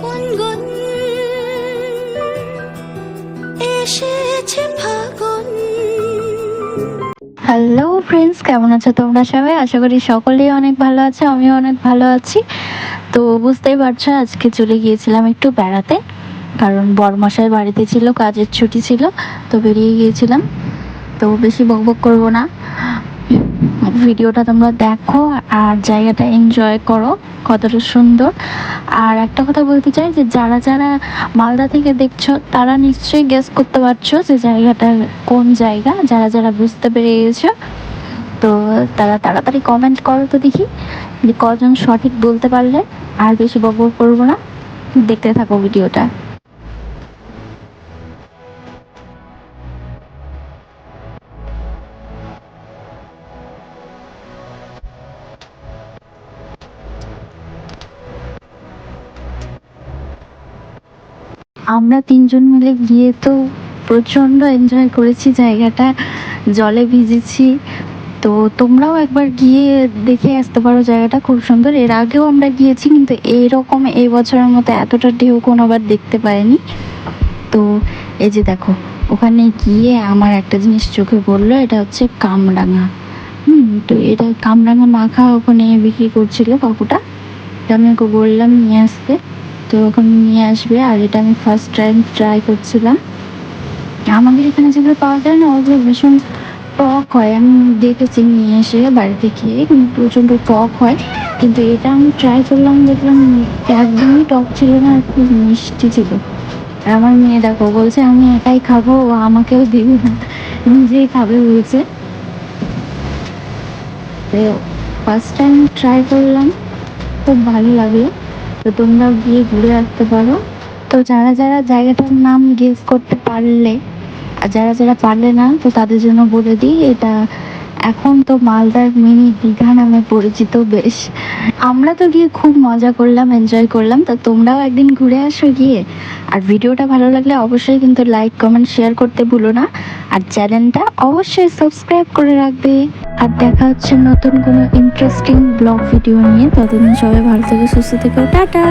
গুনগুন। এসেছে ফাগুন। হ্যালো ফ্রেন্ডস কেমন আছো তোমরা সবাই? আশা করি সকলেই অনেক ভালো আছো, আমিও অনেক ভালো আছি। তো বুঝতেই পারছ, আজকে চলে গিয়েছিলাম একটু বেড়াতে, কারণ বরমশাই বাড়িতে ছিল, কাজের ছুটি ছিল, তো বেরিয়ে গিয়েছিলাম। তো বেশি বকবক করব না। ভিডিওটা তোমরা দেখো আর জায়গাটা এনজয় করো, কতটা সুন্দর। আর একটা কথা বলতে চাই যে, যারা যারা মালদা থেকে দেখছ, তারা নিশ্চয়ই গেস করতে পারছ যে জায়গাটা কোন জায়গা। যারা যারা বুঝতে পেরে গেছো, তো তারা তাড়াতাড়ি কমেন্ট করো তো দেখি যে কজন সঠিক বলতে পারলে। আর বেশি বকবক করব না। দেখতে থাকো ভিডিওটা। আমরা তিনজন মিলে গিয়ে তো প্রচণ্ড এনজয় করেছি জায়গাটা, জলে ভিজেছি। তো তোমরাও একবার গিয়ে দেখে আসতে পারো জায়গাটা, খুব সুন্দর। এর আগেও আমরা গিয়েছি, কিন্তু এইরকম এই বছরের মতো এতটা ঢেউ কোনোবার দেখতে পাইনি। তো এই যে দেখো, ওখানে গিয়ে আমার একটা জিনিস চোখে পড়ল, এটা হচ্ছে কামরাঙা। হুম, তো এটা কামরাঙা মাখা ওখানে বিক্রি করছিল কাকুটা আমি ওকে বললাম, নিয়ে আসতে। তো ওখানে নিয়ে আসবে, আর এটা আমি ফার্স্ট টাইম ট্রাই করছিলাম। আমাদের এখানে যেগুলো পাওয়া যায় না, ওগুলো ভীষণ টক হয়। আমি দেখেছি নিয়ে এসে বাড়িতে খেয়ে প্রচণ্ড টক হয়। কিন্তু এটা আমি ট্রাই করলাম, দেখলাম একদমই টক ছিল না, আর খুব মিষ্টি ছিল। আমার মেয়ে দেখো, বলছে, আমি একাই খাব আমাকেও দিবি না। নিজেই খাবে বলছে। ফার্স্ট টাইম ট্রাই করলাম, খুব ভালো লাগল। তো তোমরাও গিয়ে ঘুরে আসতে পারো। তো যারা যারা জায়গাটার নাম গেস করতে পারলে, আর যারা যারা পারলে না, তো তাদের জন্য বলে দিই, এটা এখন তো মালদার মিনি দীঘা নামে পরিচিত বেশ। আমরা তো গিয়ে খুব মজা করলাম এনজয় করলাম। তা তোমরাও একদিন ঘুরে আসো গিয়ে। আর ভিডিওটা ভালো লাগলে অবশ্যই কিন্তু লাইক কমেন্ট শেয়ার করতে ভুলো না। আর চ্যানেলটা অবশ্যই সাবস্ক্রাইব করে রাখবে। আর দেখা হচ্ছে নতুন কোনো ইন্টারেস্টিং ব্লগ ভিডিও নিয়ে। ততদিন সবাই ভালো থেকে, সুস্থ থেকো। টাটা!